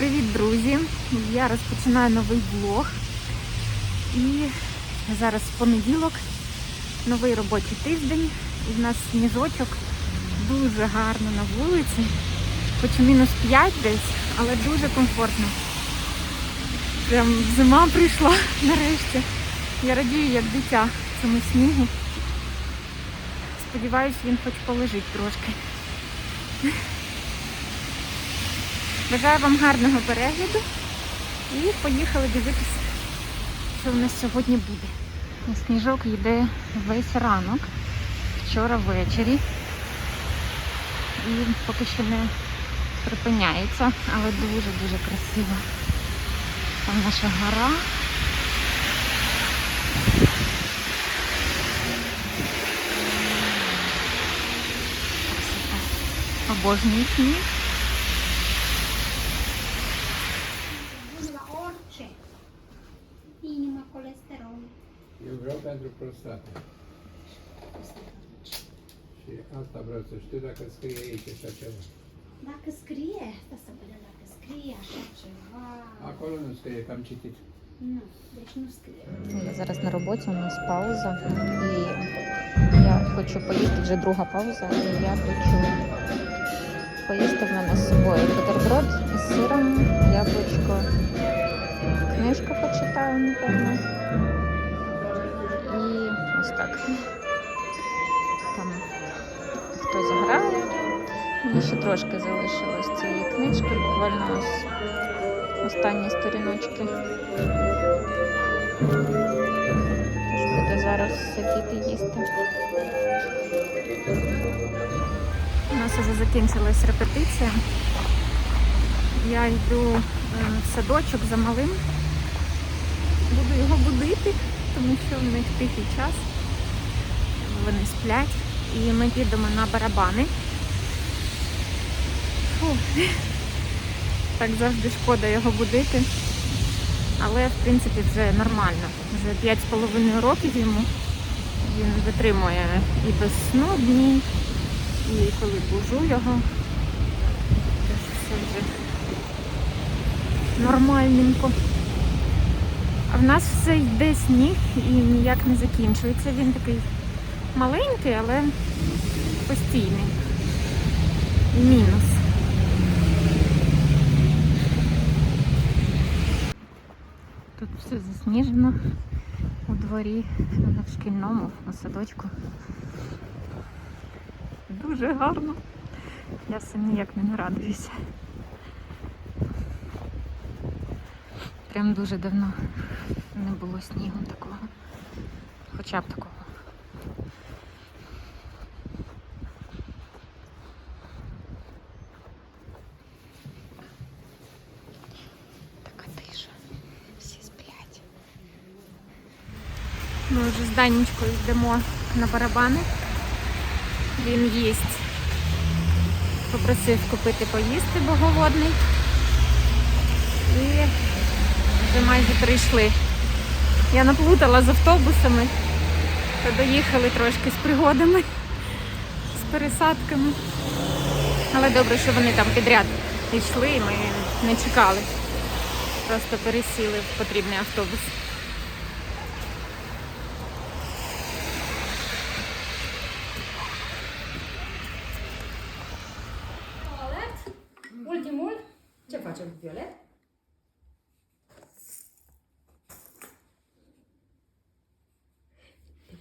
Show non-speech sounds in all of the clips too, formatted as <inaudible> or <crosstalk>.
Привіт, друзі! Я розпочинаю новий влог. І зараз понеділок, новий робочий тиждень. І в нас сніжочок дуже гарно на вулиці. Хоч мінус 5 десь, але дуже комфортно. Прям зима прийшла <laughs> нарешті. Я радію, як дитя цьому снігу. Сподіваюсь, він хоч полежить трошки. Бажаю вам гарного перегляду і поїхали дивитися, що в нас сьогодні буде. Сніжок йде весь ранок, вчора ввечері. І поки що не припиняється, але дуже-дуже красиво. Там наша гора. Обожнюю сніг. Prostată. Și asta vreau să știu dacă scrie aici așa ceva. Dacă scrie, asta să vedem dacă scrie așa ceva. Acolo nu scrie, că am citit. Nu, deci nu scrie. Я зараз на роботі, у нас пауза. І я хочу поїсти, вже друга пауза, і я хочу поїсти в мене з собою бутерброд із сиром, яблучко, книжку почитаю, напевно. Ось так. Там хтось грає. Мені ще трошки залишилось цієї книжки, буквально ось останні сторіночки. Тож буду зараз сидіти їсти. У нас вже закінчилась репетиція. Я йду е, в садочок за малим. Буду його будити, тому що в них тихий час. Вони сплять. І ми підемо на барабани. Фу. Так завжди шкода його будити. Але в принципі вже нормально. Вже 5,5 років йому. Він витримує і без сну дні, і коли бужу його. Тож все вже нормальненько. А в нас все йде сніг і ніяк не закінчується. Він такий маленький, але постійний. Мінус. Тут все засніжено у дворі, в шкільному, у садочку. Дуже гарно. Я все ніяк не нарадуюся. Прям дуже давно не було снігу такого. Хоча б такого. Данечкою йдемо на барабани. Він їсть. Попросив купити поїсти, бо голодний. І вже майже прийшли. Я наплутала з автобусами, то доїхали трошки з пригодами, з пересадками. Але добре, що вони там підряд йшли, і ми не чекали. Просто пересіли в потрібний автобус.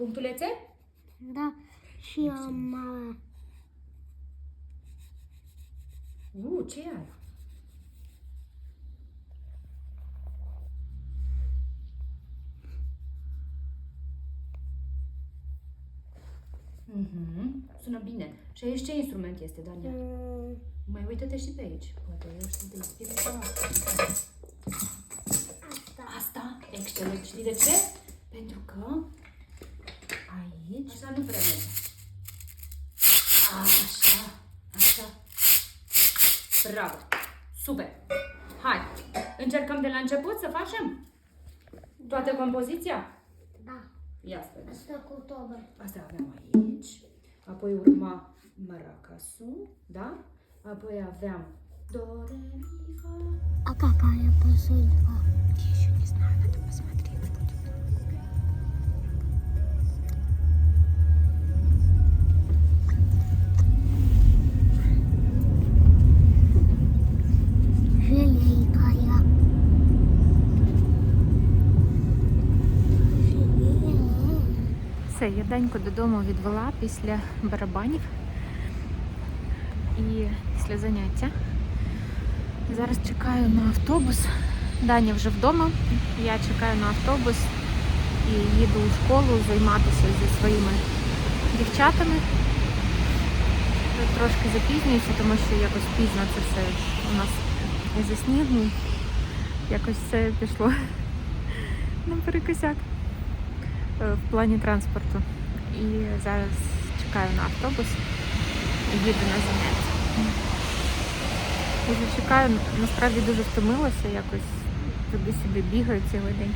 Punctulețe? Da, și am... uh, Uh, ce ai? Mhm, sună bine. Și aici ce instrument este, Dania? mm, Mai uită-te și pe aici. Poate eu să te inspire ceva. Asta. Asta, excelent. Știi de ce? Pentru că aici, așa nu prea merge. Așa, așa. Bravo. Super. Hai, încercăm de la început să facem toată compoziția? Da, Ia să vedem. asta cu tobă. Asta aveam aici. Apoi urma maracasul, da? Apoi aveam do, re, mi, fa. А какая посылка? Я еще не знаю, надо посмотреть Я Даньку додому відвела після барабанів і після заняття. Зараз чекаю на автобус. Даня вже вдома. Я чекаю на автобус і їду у школу займатися зі своїми дівчатами. Трошки запізнююся, тому що якось пізно це все у нас із-за. Якось все пішло <laughs> на перекосяк в плані транспорту. І зараз чекаю на автобус і їду на заняття. Я вже чекаю, насправді дуже втомилася, якось туди-сюди бігаю цілий день.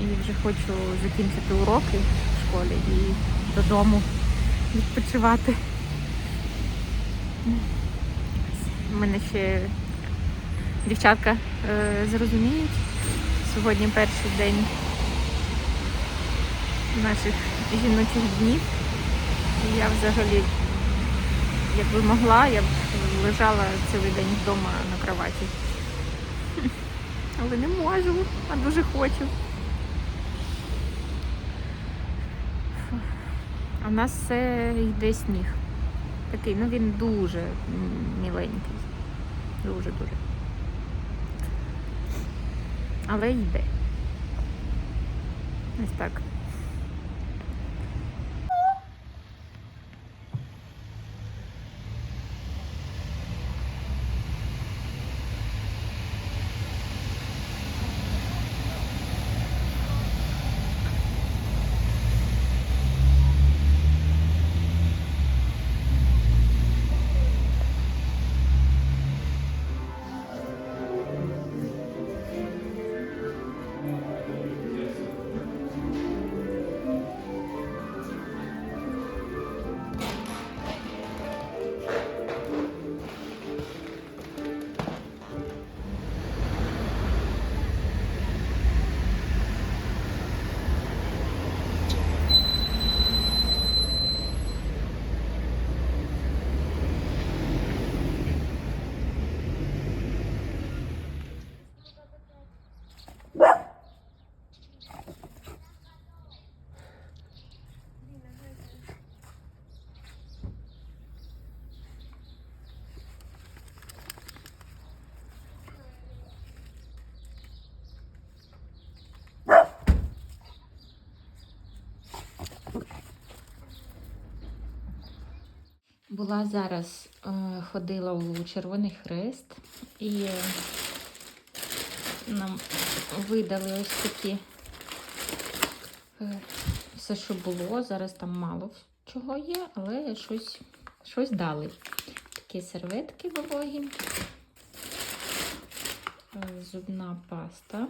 І вже хочу закінчити уроки в школі і додому відпочивати. У мене ще дівчатка е, зрозуміють. Сьогодні перший день наших жіночих днів. І я взагалі, якби могла, я б лежала цілий день вдома на кроваті. Але не можу, а дуже хочу. А в нас все йде сніг. Такий, ну він дуже міленький. Дуже-дуже. Але йде. Ось так. Була зараз, е, ходила у Червоний Хрест і нам видали ось такі е, все, що було. Зараз там мало чого є, але щось, щось дали. Такі серветки вологі, е, зубна паста.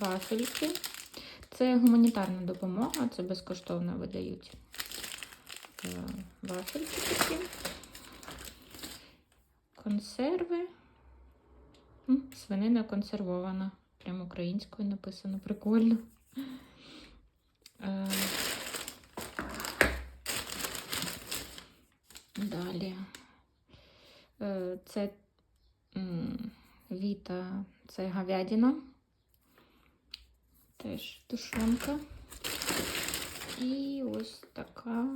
Вафельки. Це гуманітарна допомога, це безкоштовно видають е, вафельки такі. Консерви. Свинина консервована. Прям українською написано, прикольно. Е, Далі. Е, Це Віта, це говядина теж тушонка. І ось така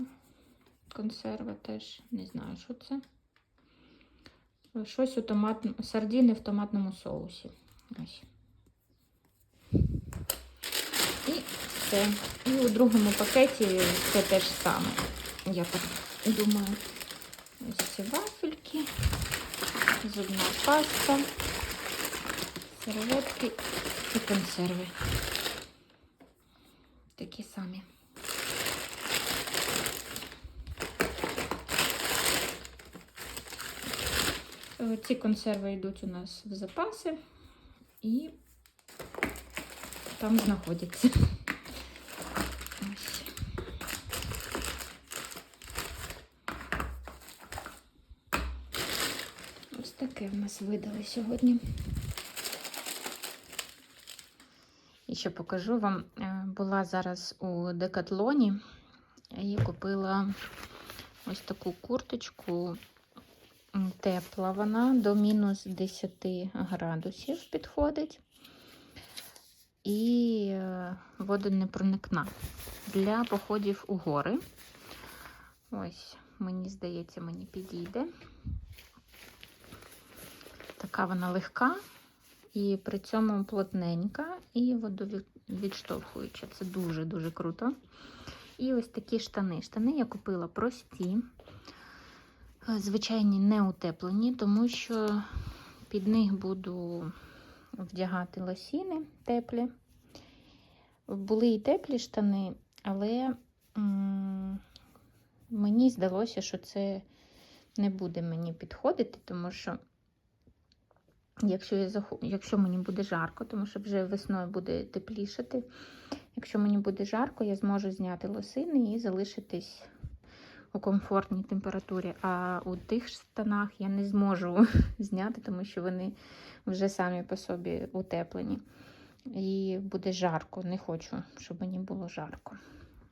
консерва теж, не знаю, що це. Щось у томатному, сардини в томатному соусі. Ось. І все. І у другому пакеті все те ж саме. Я так думаю. Ось ці вафельки, зубна паста, серветки і консерви такі самі. Е, ці консерви йдуть у нас в запаси і там знаходяться. Ось. Ось таке в нас видали сьогодні. Ще покажу вам. Е, Була зараз у Декатлоні і купила ось таку курточку. Тепла вона до мінус 10 градусів підходить. І е, водонепроникна для походів у гори. Ось, мені здається, мені підійде. Така вона легка і при цьому плотненька і водовідштовхуюча. Це дуже-дуже круто. І ось такі штани. Штани я купила прості, е, звичайні не утеплені, тому що під них буду вдягати лосіни теплі. Були і теплі штани, але мені здалося, що це не буде мені підходити, тому що якщо, я якщо мені буде жарко, тому що вже весною буде теплішати, якщо мені буде жарко, я зможу зняти лосини і залишитись у комфортній температурі. А у тих штанах я не зможу <laughs> зняти, тому що вони вже самі по собі утеплені. І буде жарко. Не хочу, щоб мені було жарко.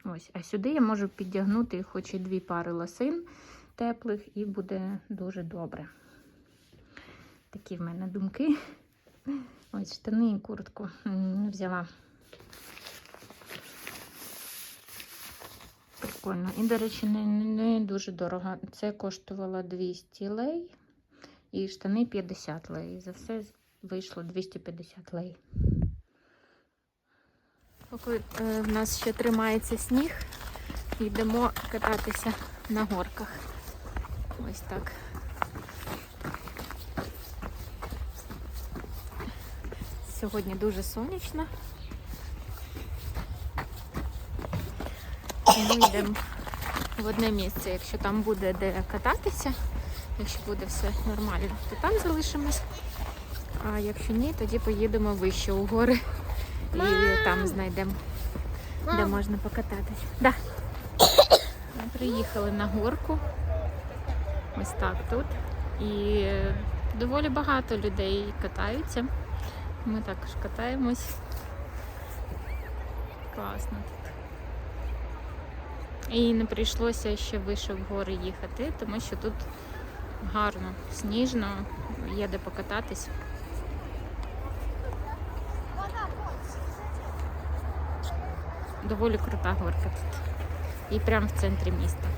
Ось, а сюди я можу підтягнути хоч і дві пари лосин теплих, і буде дуже добре. Такі в мене думки. Ось штани і куртку взяла. Прикольно. І, до речі, не, не, дуже дорого. Це коштувало 200 лей і штани 50 лей. За все вийшло 250 лей. Поки е, в нас ще тримається сніг, йдемо кататися на горках. Ось так. Сьогодні дуже сонячно. Ми йдемо в одне місце. Якщо там буде де кататися, якщо буде все нормально, то там залишимось. А якщо ні, тоді поїдемо вище у гори і там знайдемо, де можна покататись. Да. Ми приїхали на горку. Ось так тут. І доволі багато людей катаються. Ми також катаємось. Класно тут. І не прийшлося ще вище в гори їхати, тому що тут гарно, сніжно, є де покататись. Доволі крута горка тут. І прямо в центрі міста.